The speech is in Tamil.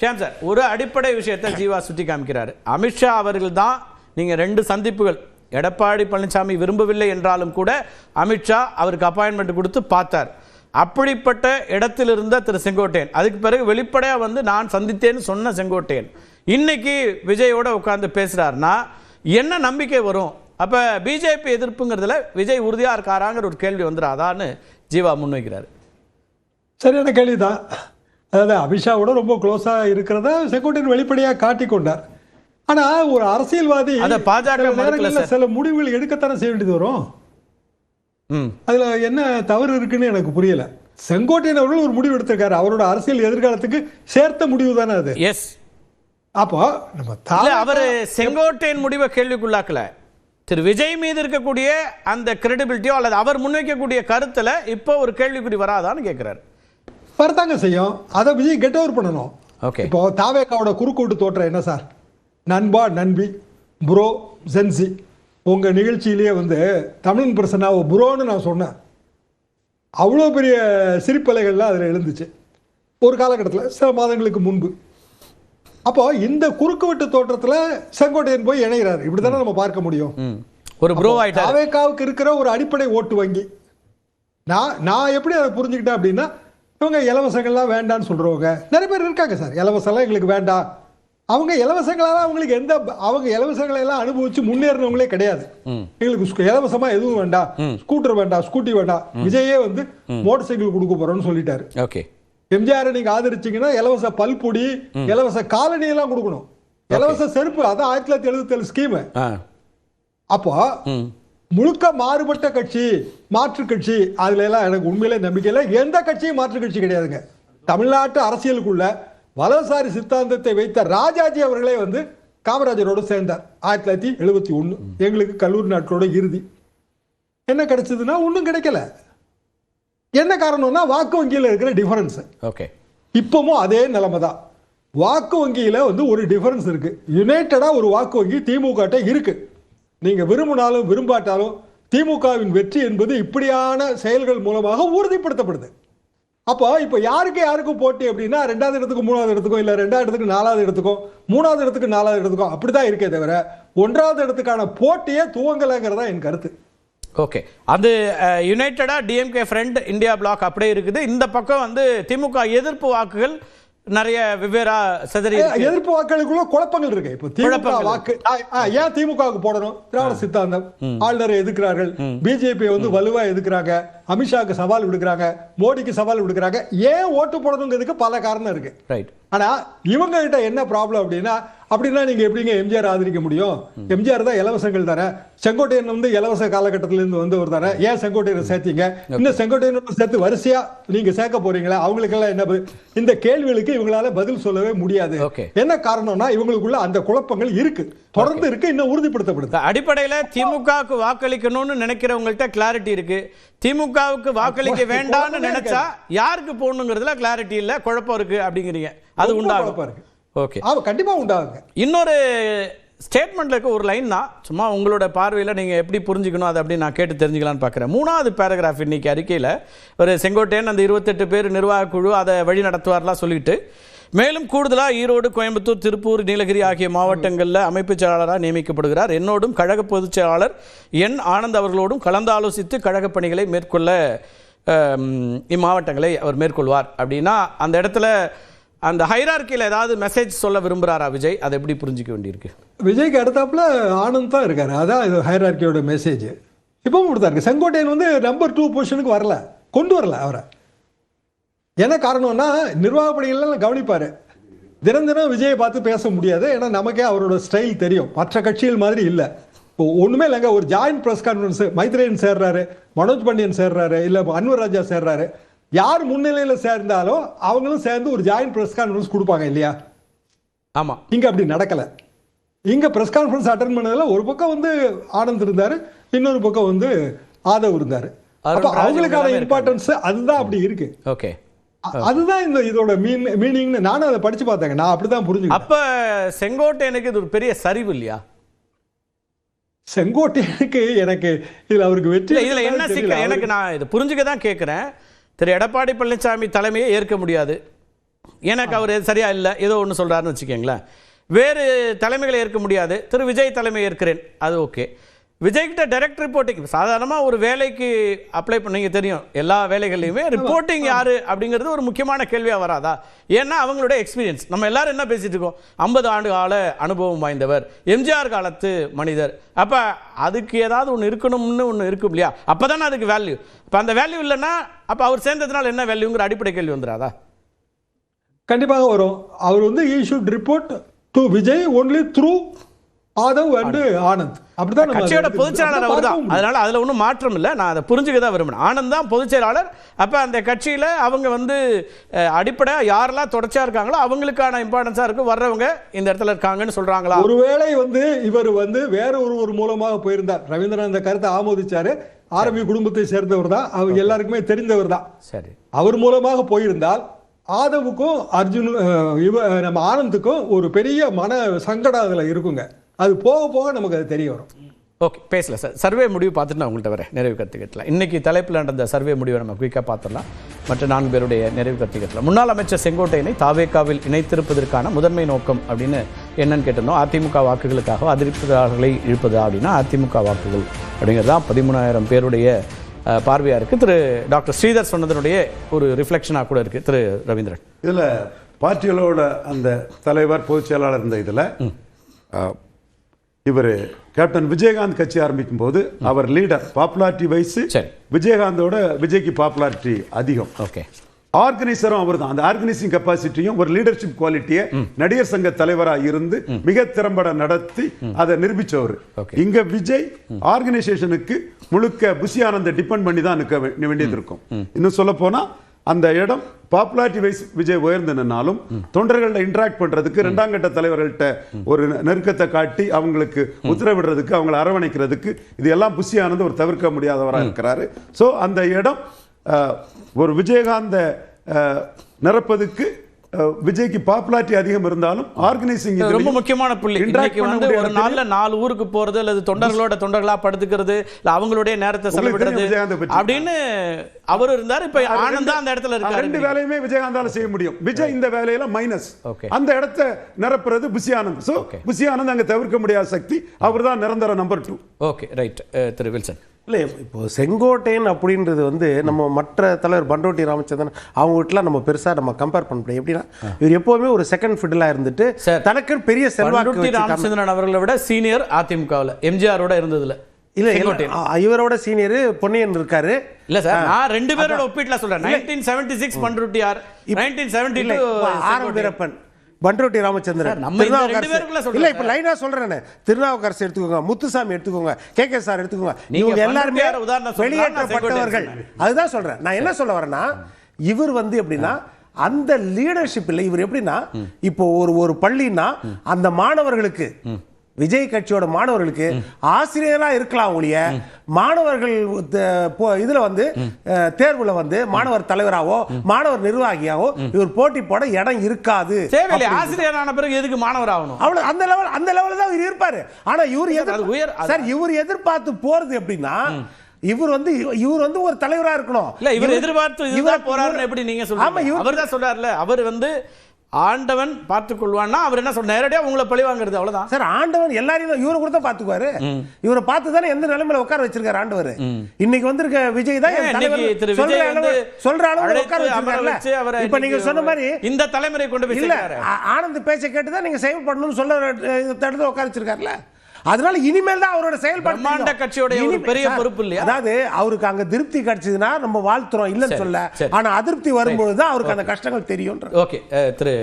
ஷியாம் சார் ஒரு அடிப்படை விஷயத்தை ஜீவா சுட்டி காமிக்கிறார். அமித்ஷா அவர்கள் தான் நீங்கள் ரெண்டு சந்திப்புகள் எடப்பாடி பழனிசாமி விரும்பவில்லை என்றாலும் கூட அமித்ஷா அவருக்கு அப்பாயின்மெண்ட் கொடுத்து பார்த்தார். அப்படிப்பட்ட இடத்தில் இருந்த திரு செங்கோட்டையன் அதுக்கு பிறகு வெளிப்படையாக வந்து நான் சந்தித்தேன்னு சொன்ன செங்கோட்டையன் இன்னைக்கு விஜயோட உட்காந்து பேசுகிறாருன்னா என்ன நம்பிக்கை வரும்? அப்போ பிஜேபி எதிர்ப்புங்கிறதுல விஜய் உறுதியாக இருக்காராங்கிற ஒரு கேள்வி வந்துடாதான்னு ஜீவா முன்வைக்கிறாரு. சரியான கேள்விதான்? அதாவது அமித்ஷாவோட ரொம்ப க்ளோஸா இருக்கிறத செங்கோட்டையன் வெளிப்படையா காட்டிக் கொண்டார். ஆனா ஒரு அரசியல்வாதி அத பாஜக சில முடிவுகள் எடுக்கத்தானே செய்ய வேண்டியது வரும்? அதுல என்ன தவறு இருக்குன்னு எனக்கு புரியல. செங்கோட்டையன் அவர்கள் ஒரு முடிவு எடுத்திருக்காரு. அவரோட அரசியல் எதிர்காலத்துக்கு சேர்த்த முடிவு தானே அது? எஸ் அப்போ நம்ம அவரு செங்கோட்டையன் முடிவை கேள்விக்குள்ளாக்கல. திரு விஜய் மீது இருக்கக்கூடிய அந்த கிரெடிபிலிட்டியோ அல்லது அவர் முன்வைக்கக்கூடிய கருத்துல இப்போ ஒரு கேள்விக்குறி வராதான்னு கேட்கிறாரு வரத்தாங்க செய்யும். அதை விஜய் கெட் ஓவர் பண்ணணும். ஓகே இப்போ தாவேக்காவோட குறுக்கூட்டு தோற்றம் என்ன சார்? நண்பா நண்பி ப்ரோ ஜென்சி உங்க நிகழ்ச்சியிலேயே வந்து தமிழன் பிரசன்னாவை ப்ரோன்னு நான் சொன்னேன். அவ்வளோ பெரிய சிரிப்பலைகள்லாம் அதில் எழுந்துச்சு. ஒரு காலகட்டத்தில் சில மாதங்களுக்கு முன்பு. அப்போ இந்த குறுக்குவெட்டு தோற்றத்தில் செங்கோட்டையன் போய் இணைகிறார். இப்படி தானே நம்ம பார்க்க முடியும். ஒரு தாவேக்காவுக்கு இருக்கிற ஒரு அடிப்படை ஓட்டு வங்கி. நான் நான் எப்படி அதை புரிஞ்சுக்கிட்டேன் அப்படின்னா இவங்க இலவசங்கள்லாம் வேண்டான்னு சொல்றவங்க. நிறைய பேர் இருக்காங்க சார். இலவசம்லாம் எங்களுக்கு வேண்டாம். அவங்க இலவசங்களால அவங்களுக்கு எந்த அவங்க இலவசங்களை எல்லாம் அனுபவிச்சு முன்னேறினவங்களே கிடையாது. எங்களுக்கு இலவசமா எதுவும் வேண்டாம். ஸ்கூட்டர் வேண்டாம் ஸ்கூட்டி வேண்டாம். விஜயே வந்து மோட்டார் சைக்கிள் கொடுக்க போறோம்னு சொல்லிட்டாரு. ஓகே. எம்ஜிஆர் நீங்க ஆதரிச்சீங்கன்னா இலவச பல்பொடி இலவச காலனி எல்லாம் கொடுக்கணும் இலவச செருப்பு அதான் ஆயிரத்தி தொள்ளாயிரத்தி எழுபத்தி ஏழு ஸ்கீமு அப்போ முழுக்க மாறுபட்ட கட்சி மாற்று கட்சி. அதுல எல்லாம் எனக்கு உண்மையிலே நம்பிக்கை இல்லை. எந்த கட்சியும் மாற்று கட்சி கிடையாதுங்க. தமிழ்நாட்டு அரசியலுக்குள்ள வலதுசாரி சித்தாந்தத்தை வைத்த ராஜாஜி அவர்களே வந்து காமராஜரோடு சேர்ந்தார். ஆயிரத்தி தொள்ளாயிரத்தி எழுபத்தி ஒன்று எங்களுக்கு கல்லூரி நாட்களோட இறுதி. என்ன கிடைச்சதுன்னா ஒன்றும் கிடைக்கல. என்ன காரணம்னா வாக்கு வங்கியில் இருக்கிற டிஃபரன்ஸ் ஓகே இப்பவும் அதே நிலைமை தான் வாக்கு வங்கியில வந்து ஒரு டிஃபரன்ஸ் இருக்கு. யுனைடடா ஒரு வாக்கு வங்கி திமுக ட்ட நீங்கள் விரும்பினாலும் விரும்பாட்டாலும் திமுகவின் வெற்றி என்பது இப்படியான செயல்கள் மூலமாக உறுதிப்படுத்தப்படுது. அப்போ இப்போ யாருக்கு யாருக்கும் போட்டி அப்படின்னா ரெண்டாவது இடத்துக்கு மூணாவது இடத்துக்கும் இல்லை ரெண்டாவது இடத்துக்கு நாலாவது இடத்துக்கும் மூணாவது இடத்துக்கு நாலாவது இடத்துக்கும் அப்படிதான் இருக்கே தவிர ஒன்றாவது இடத்துக்கான போட்டியே துவங்கலைங்கிறதா என் கருத்து. ஓகே. அது யுனைடடா டிஎம்கே ஃப்ரெண்ட் இந்தியா பிளாக் அப்படியே இருக்குது. இந்த பக்கம் வந்து திமுக எதிர்ப்பு வாக்குகள் நிறைய வெவ்வேறா சிதறி. எதிர்ப்பு வாக்களுக்குள்ள குழப்பங்கள் இருக்கு. இப்போ திமுக வாக்கு ஏன் திமுகவுக்கு போடணும்? திராவிட சித்தாந்தம். ஆளுநரை எதிர்க்கிறார்கள். பிஜேபி வந்து வலுவா எதிர்க்கிறாங்க. அமித்ஷாக்கு சவால் விடுக்கிறாங்க. மோடிக்கு சவால் விடுக்கிறாங்க. ஏன் ஓட்டு போடணுங்கிறதுக்கு பல காரணம் இருக்கு. ரைட் ஆனா இவங்க கிட்ட என்ன ப்ராப்ளம் அப்படின்னா அப்படின்னா நீங்க எப்படிங்க எம்ஜிஆர் ஆதரிக்க முடியும்? எம்ஜிஆர் தான் இலவசங்கள் தானே செங்கோட்டையன் வந்து இலவச காலகட்டத்தில இருந்து வந்தவர் தானே. ஏன் செங்கோட்டையனை சேர்த்தீங்க? இன்னும் செங்கோட்டையனோட சேர்த்து வரிசையா நீங்க சேர்க்க போறீங்களா? அவங்களுக்கெல்லாம் என்ன? இந்த கேள்விகளுக்கு இவங்களால பதில் சொல்லவே முடியாது. என்ன காரணம்னா இவங்களுக்குள்ள அந்த குழப்பங்கள் இருக்கு. தொடர்ந்து இருக்கு இன்னும் உறுதிப்படுத்தப்படுது. அடிப்படையில திமுகவுக்கு வாக்களிக்கணும்னு நினைக்கிறவங்கள்ட்ட கிளாரிட்டி இருக்கு. திமுகவுக்கு வாக்களிக்க வேண்டாம்னு நினைச்சா யாருக்கு போகணுங்கிறதுல கிளாரிட்டி இல்ல குழப்பம் இருக்கு அப்படிங்கிறீங்க. அது உண்டாகும். ஓகே ஆமா கண்டிப்பா உண்டாகுங்க. இன்னொரு ஸ்டேட்மெண்ட்ல இருக்க ஒரு லைன் தான் சும்மா உங்களோட பார்வையில் நீங்க எப்படி புரிஞ்சுக்கணும் அதை அப்படி நான் கேட்டு தெரிஞ்சுக்கலாம்னு பார்க்குறேன். மூணாவது பேராகிராஃப் இன்னைக்கு அறிக்கையில் ஒரு செங்கோட்டையன் அந்த இருபத்தெட்டு பேர் நிர்வாகக் குழு அதை வழி நடத்துவார்லாம் சொல்லிட்டு மேலும் கூடுதலாக ஈரோடு கோயம்புத்தூர் திருப்பூர் நீலகிரி ஆகிய மாவட்டங்களில் அமைப்புச் செயலாளராக நியமிக்கப்படுகிறார். என்னோடும் கழக பொதுச் செயலாளர் என் ஆனந்த் அவர்களோடும் கலந்தாலோசித்து கழகப் பணிகளை மேற்கொள்ள இம்மாவட்டங்களை அவர் மேற்கொள்வார். அப்படின்னா அந்த இடத்துல அந்த ஹைரார்க்கியில் ஏதாவது மெசேஜ் சொல்ல விரும்புகிறாரா விஜய்? அதை எப்படி புரிஞ்சிக்க வேண்டியிருக்கு? விஜய்க்கு அடுத்தாப்புல ஆனந்த் தான் இருக்காரு. அதான் இது ஹைரார்கியோட மெசேஜ் இப்பவும் கொடுத்தாரு செங்கோட்டையன் வந்து நம்பர் டூ பொசிஷனுக்கு வரல. கொண்டு வரல அவரை. என்ன காரணம்னா நிர்வாக பணிகள்லாம் கவனிப்பார். தினம் தினம் விஜயை பார்த்து பேச முடியாது. ஏன்னா நமக்கே அவரோட ஸ்டைல் தெரியும். மற்ற கட்சிகள் மாதிரி இல்லை. இப்போ ஒன்றுமே இல்லைங்க. ஒரு ஜாயின்ட் ப்ரெஸ் கான்ஃபரன்ஸு மைத்ரேயன் சேர்றாரு மனோஜ் பாண்டியன் சேர்றாரு இல்லை அன்வர் ராஜா சேர்றாரு. யார் முன்னிலையில சேர்ந்தாலும் அவங்களும் சேர்ந்து ஒரு ஜாயின்ட் பிரஸ் கான்ஃபரன்ஸ் கொடுப்பாங்க இல்லையா? ஆமா. இங்க அப்படி நடக்கல. இங்க பிரஸ் கான்ஃபரன்ஸ் அட்டன் பண்ணதுல ஒரு பக்கம் வந்து ஆனந்த் இருந்தாரு இன்னொரு பக்கம் வந்து ஆதவ் இருந்தாரு. அப்ப அவங்களுக்கான இம்பார்ட்டன்ஸ் அதுதான் அப்படி இருக்கு. ஓகே. அதுதான் இந்த இதோட மீன் மீனிங்னு நானும் அதை படிச்சு பார்த்தேங்க. நான் அப்படிதான் புரிஞ்சுக்கிட்டேன். அப்ப செங்கோட்டையனுக்கு இது ஒரு பெரிய சரிவு இல்லையா? செங்கோட்டையனுக்கு எனக்கு இதுல அவருக்கு வெற்றி இதுல என்ன. சிக்கல்? எனக்கு நான் இது புரிஞ்சுக்க தான் கேட்கிறேன் திரு எடப்பாடி பழனிசாமி தலைமையை ஏற்க முடியாது. எனக்கு அவர் சரியா இல்லை ஏதோ ஒன்று சொல்கிறாருன்னு வச்சுக்கோங்களேன். வேறு தலைமைகளை ஏற்க முடியாது. திரு விஜய் தலைமை ஏற்கிறேன். அது ஓகே. விஜய்கிட்ட டைரக்ட் ரிப்போர்ட்டிங் சாதாரணமாக ஒரு வேலைக்கு அப்ளை பண்ணீங்க தெரியும் எல்லா வேலைகள்லையுமே ரிப்போர்ட்டிங் யாரு அப்படிங்கிறது ஒரு முக்கியமான கேள்வியாக வராதா? ஏன்னா அவங்களுடைய எக்ஸ்பீரியன்ஸ் நம்ம எல்லாரும் என்ன பேசிட்டு இருக்கோம்? ஐம்பது ஆண்டு கால அனுபவம் வாய்ந்தவர் எம்ஜிஆர் காலத்து மனிதர். அப்போ அதுக்கு ஏதாவது ஒன்று இருக்கணும்னு ஒன்று இருக்கும் இல்லையா? அப்போ தானே அதுக்கு வேல்யூ இப்போ அந்த வேல்யூ இல்லைன்னா அப்போ அவர் சேர்ந்ததுனால என்ன வேல்யூங்கிற அடிப்படை கேள்வி வந்துடாதா கண்டிப்பாக வரும். அவர் வந்து he should report to Vijay only through Aadhav and Anand. அப்படிதான் கட்சியோட அதை பொதுச் செயலாளர் அவர் தான். அதனால அதுல ஒன்றும் மாற்றம் இல்லை. நான் அதை புரிஞ்சுக்க தான் விரும்பினேன் ஆனந்த் தான் பொதுச் செயலாளர். அப்ப அந்த கட்சியில அவங்க வந்து அஹ், அடிப்படையா யாரெல்லாம் தொடர்ச்சியா இருக்காங்களோ அவங்களுக்கான இம்பார்ட்டன்ஸா இருக்கு. வர்றவங்க இந்த இடத்துல இருக்காங்கன்னு சொல்றாங்களா? ஒருவேளை வந்து இவர் வந்து வேற ஒருவர் மூலமாக போயிருந்தார். ரவீந்திரன் அந்த கருத்தை ஆமோதிச்சாரு. ஆரம்பி குடும்பத்தை சேர்ந்தவர் தான். அவங்க எல்லாருக்குமே தெரிந்தவர் தான். சரி. அவர் மூலமாக போயிருந்தால் ஆதவுக்கும் அர்ஜுன் இவ நம்ம ஆனந்துக்கும் ஒரு பெரிய மன சங்கடம் அதில் இருக்குங்க. அது போக போக நமக்கு அது தெரிய வரும். ஓகே பேசல. சார் சர்வே முடிவு பார்த்துட்டு நான் உங்கள்கிட்ட வரேன். நிறைவு கருத்துக்கட்டலாம் இன்னைக்கு தலைப்பில் நடந்த சர்வே முடிவை நம்ம குயிக்காக பார்த்துடலாம். மற்ற நான்கு பேருடைய நிறைவு கருத்துக்கட்டலாம் முன்னாள் அமைச்சர் செங்கோட்டையனை தாவேக்காவில் இணைத்திருப்பதற்கான முதன்மை நோக்கம் அப்படின்னு என்னன்னு கேட்டிருந்தோம். அதிமுக வாக்குகளுக்காக அதிருப்தியாளர்களை இழுப்பதா அப்படின்னா அதிமுக வாக்குகள் அப்படிங்கிறது தான் பதிமூணாயிரம் பேருடைய அஹ், பார்வையா இருக்கு. திரு டாக்டர் ஸ்ரீதர் சொன்னதனுடைய ஒரு ரிஃப்ளெக்ஷனாக கூட இருக்கு. திரு ரவீந்திரன். இதில் பார்ட்டிகளோட அந்த தலைவர் பொதுச் செயலாளர் இருந்த இதில் இவர் கேப்டன் விஜயகாந்த் கட்சி ஆரம்பிக்கும் போது அவர் லீடர் பாப்புலாரிட்டி வைஸ். விஜயகாந்தோட விஜய்க்கு பாப்புலாரிட்டி அதிகம். ஓகே. ஆர்கனைசரும் அவர் தான் அந்த ஆர்கனைசிங் கெப்பாசிட்டியும் ஒரு லீடர்ஷிப் குவாலிட்டியை நடிகர் சங்க தலைவரா இருந்து மிக திறம்பட நடத்தி அதை நிரூபிச்சவர். இங்க விஜய் ஆர்கனைசேஷனுக்கு முழுக்க புஷி ஆனந்த டிபெண்ட் பண்ணி தான் நிற்க வேண்டியது இருக்கும். இன்னும் சொல்ல போனா அந்த இடம் பாப்புலாரிட்டி வைஸ் விஜய் உயர்ந்து நின்னாலும் தொண்டர்கள்ட்ட இன்டராக்ட் பண்றதுக்கு இரண்டாம் கட்ட தலைவர்கள்ட்ட ஒரு நெருக்கத்தை காட்டி அவங்களுக்கு உத்தரவிடுறதுக்கு அவங்களை அரவணைக்கிறதுக்கு இது எல்லாம் புஷி ஆனந்த் ஒரு தவிர்க்க முடியாதவராக இருக்கிறாரு. சோ அந்த இடம் ஒரு விஜயகாந்த நிரப்பதுக்கு விஜய்க்கு பாப்புலாரிட்டி அதிகம் இருந்தாலும் ஆர்கனைசிங் ரொம்ப முக்கியமான புள்ளி. இன்னைக்கு வந்து ஒரு நாள் நாள்ல நாலு ஊருக்கு போறது அல்லது தொண்டர்களோட தொண்டர்களா படுத்துக்கிறது இல்ல அவங்களுடைய நேரத்தை செலவிடுறது. அப்படின்னு அவர் இருந்தார். இப்ப ஆனந்த் தான் அந்த இடத்துல ரெண்டு இருக்காரு வேலையுமே விஜயகாந்தால செய்ய முடியும். விஜய் இந்த வேலையில மைனஸ். அந்த இடத்தை நிரப்புறது புஷி ஆனந்த் சோ. புஷி ஆனந்த் அங்க தவிர்க்க முடியாத சக்தி அவர்தான் நிரந்தர நம்பர் டூ ஓகே ரைட் திரு வில்சன். இல்லை இப்போ செங்கோட்டையன் அப்படின்றது வந்து நம்ம மற்ற தலைவர் பண்டோட்டி ராமச்சந்திரன் அவங்க வீட்டில் நம்ம பெருசாக நம்ம கம்பேர் பண்ண முடியும் எப்படின்னா இவர் எப்போவுமே ஒரு செகண்ட் ஃபிடிலாக இருந்துட்டு சார், தனக்குன்னு பெரிய செல்வாக்கு ராமச்சந்திரன் அவர்களை விட சீனியர் அதிமுகவில் எம்ஜிஆரோட இருந்ததுல. இல்ல இவரோட சீனியர் பொன்னியன் இருக்காரு. இல்ல சார் நான் ரெண்டு பேரோட ஒப்பீட்ல சொல்றேன். Nineteen seventy six பண்ருட்டியார் nineteen seventy R Veerappan. Panruti Ramachandran. நம்ம இல்ல இப்ப. லைனா சொல்றேன் திருநாவுக்கரசு எடுத்துக்கோங்க முத்துசாமி எடுத்துக்கோங்க கே கே சார் எடுத்துக்கோங்க. நீங்க இவங்க எல்லாருமே வெளியேற்றப்பட்டவர்கள். அதுதான் சொல்றேன். நான் என்ன சொல்ல வரேன்னா இவர் வந்து எப்படின்னா அந்த லீடர்ஷிப் இல்ல இவர் எப்படின்னா இப்போ ஒரு ஒரு பள்ளின்னா அந்த மாணவர்களுக்கு விஜய் கட்சியோட மாணவர்களுக்கு ஆசிரியரா இருக்கலாம் ஒழிய மாணவர்கள் இதுல வந்து தேர்வுல வந்து மாணவர் தலைவராவோ மாணவர் நிர்வாகியாவோ இவர் போட்டி போட இடம் இருக்காது. ஆசிரியரான பிறகு எதுக்கு மாணவர் ஆகணும் அவ்வளவு அந்த லெவல் அந்த லெவல்ல தான் இவர் இருப்பாரு. ஆனா இவர் எதிர் உயர்- சார் இவர் எதிர்பார்த்து போறது எப்படின்னா இவர் வந்து இவர் வந்து ஒரு தலைவரா இருக்கணும். இல்ல இவர் எதிர்பார்த்து இவர்- போறாருன்னு எப்படி நீங்க ஆமா இவர் அவர் தான் சொல்றாருல அவர் வந்து ஆண்டவன் பார்த்துக் கொள்வான்னா அவர் என்ன சொல்ற நேரடியா உங்களை பழி வாங்குறது அவ்வளவுதான். சார் ஆண்டவன் எல்லாரையும் இவரை கூட தான் பாத்துக்குவாரு இவரை பார்த்து தானே எந்த நிலைமையில உட்கார வச்சிருக்காரு ஆண்டவர்? இன்னைக்கு வந்திருக்க விஜய் தான் சொல்ற அளவு உட்கார அமர வச்சு வச்சிருக்காருல்ல அவரை இப்ப நீங்க சொன்ன மாதிரி இந்த தலைமுறை கொண்டு போய் இல்ல ஆனந்த் பேச்சை கேட்டு தான் நீங்க செயல்படணும்னு சொல்ல அஹ், தடுத்து உட்கார வச்சிருக்காருல்ல? அதனால இனிமேல் தான் அவரோட செயல்பாடு தெரியும். கட்சியோட பெரிய பொறுப்பு இல்லையா? அதாவது அவருக்கு அங்க திருப்தி கிடைச்சதுன்னா நம்ம வாழ்த்துறோம் இல்லைன்னு சொல்ல. ஆனா அதிருப்தி வரும்பொழுது தான் அவருக்கு அந்த கஷ்டங்கள் தெரியும்ன்ற ஓகே திரு